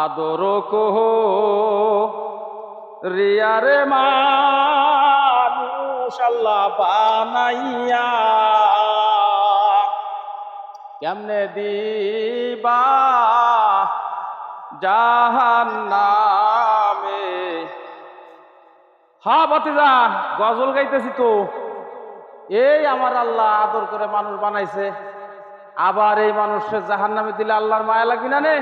আদর কোহ, রিয়ারে মানুষ আল্লাহ বানাইয়া। কেমনে দিবা জাহান্নামে? হা বাতিজা গজল গাইতেছি তো। এই আমার আল্লাহ আদর করে মানুষ বানাইছে। আবার এই মানুষের জাহান নামে দিলে আল্লাহর মায়া লাগবে না নে?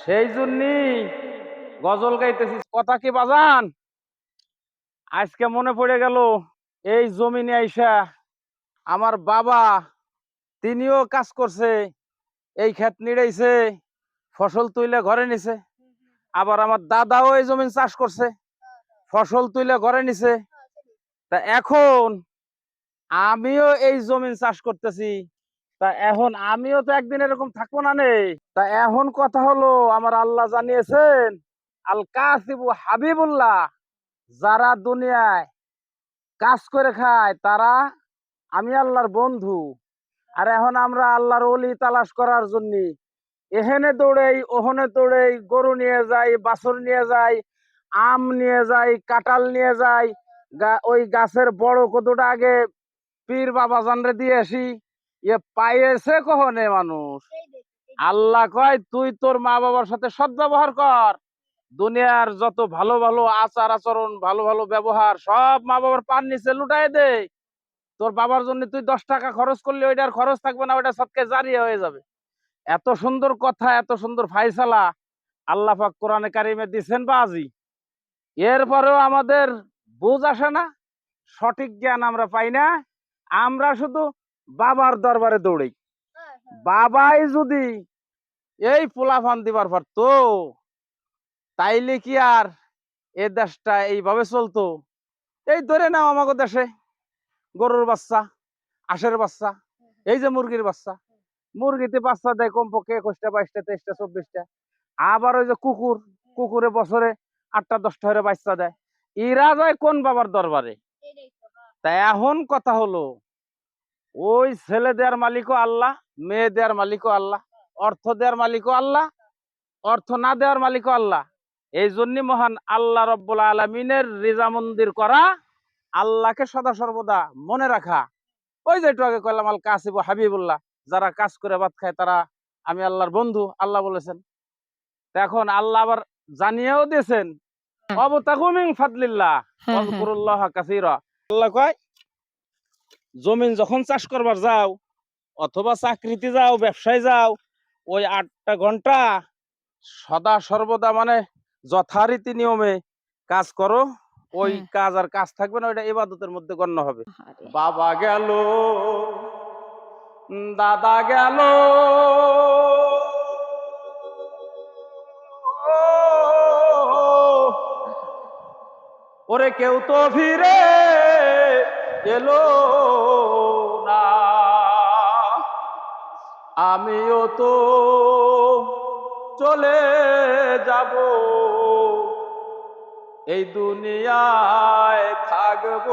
সেই জন্যই গজল গাইতেছি। কথা কি বাজান? আজকে মনে পড়ে গেল, এই জমিনে আইসা আমার বাবা তিনিও কাজ করছে, এই ক্ষেত নিড়াইছে, ফসল তুইলে ঘরে নিছে। আবার আমার দাদাও এই জমিন চাষ করছে, ফসল তুইলে ঘরে নিছে। তা এখন আমিও এই জমিন চাষ করতেছি তা এখন আমিও তো একদিন এরকম থাকব না নেই তা এখন কথা হলো, আমার আল্লাহ জানিয়েছেন আল কাসিবু হাবিবুল্লাহ, যারা দুনিয়ায় কাজ করে খায়, তারা আমি আল্লাহর বন্ধু। আর এখন আমরা আল্লাহর অলি তালাশ করার জন্য এহেনে দৌড়েই, ওহনে দৌড়েই, গরু নিয়ে যাই, বাছর নিয়ে যাই, আম নিয়ে যাই, কাঁঠাল নিয়ে যাই ওই গাছের বড় কতটা আগে পীর বাবা জানরে দিয়ে আসি। ইয়ে পাইয়েছে কখনে মানুষ? আল্লাহ কয় তুই তোর মা বাবার সাথে সদ্ব্যবহার কর। দুনিয়ার যত ভালো ভালো আচার আচরণ ভালো ভালো ব্যবহার সব মা বাবার পান নিচে লুটাই দে। তোর বাবার জন্য তুই দশ টাকা খরচ করলে ওইটার খরচ থাকবে না ওইটা সবকে জারিয়ে হয়ে যাবে। এত সুন্দর কথা এত সুন্দর ফাইসালা আল্লাহ পাক কোরআনে কারিমে দিচ্ছেন বাজি এরপরেও আমাদের বুঝ আসে না সঠিক জ্ঞান আমরা পাই না। আমরা শুধু বাবার দরবারে দৌড়ি বাবাই যদি এই পোলাফান দিবার পারতো তাইলে কি আর এ দেশটা এইভাবে চলতো? এই ধরে নাও আমাকে দেশে গরুর বাচ্চা আশের বাচ্চা এই যে মুরগির বাচ্চা। মুরগিতে বাচ্চা দেয় কমপক্ষে একুশটা বাইশটা তেইশটা চব্বিশটা। আবার ওই যে কুকুর কুকুরে বছরে আটটা দশটা করে বাচ্চা দেয়। ইরা যায় কোন বাবার দরবারে? তা এখন কথা হলো ওই ছেলে দেওয়ার মালিকও আল্লাহ মেয়ে দেওয়ার মালিকও আল্লাহ অর্থ দেওয়ার মালিকও আল্লাহ অর্থ না দেওয়ার মালিকও আল্লাহ। এই জন্য মহান আল্লাহ রব্বুল আলমিনের রিজা মন্দির করা আল্লাহকে সদা সর্বদা মনে রাখা। ওই যে একটু আগে কইলাম আল কাসিব হাবিবুল্লাহ যারা কাজ করে ভাত খায় তারা আমি আল্লাহর বন্ধু আল্লাহ বলেছেন। এখন আল্লাহ আবার জানিয়েও দিয়েছেন অবতাগুমিং ফাদলিল্লাহ অজকুরুল্লাহ কাসীরা। আল্লাহ কয় জমিন যখন চাষ করবার যাও অথবা চাকরিতে যাও ব্যবসায় যাও ওই আটটা ঘণ্টা সদা সর্বদা মানে যথারীতি নিয়মে কাজ করো। ওই হ্যাঁ। কাজ আর কাজ থাকবে না ওইটা ইবাদতের মধ্যে গণ্য হবে। বাবা গেল দাদা গেল। ওরে কেউ তো ফিরে এলো না। আমিও তো চলে যাব। এই দুনিয়ায় থাকব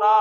না।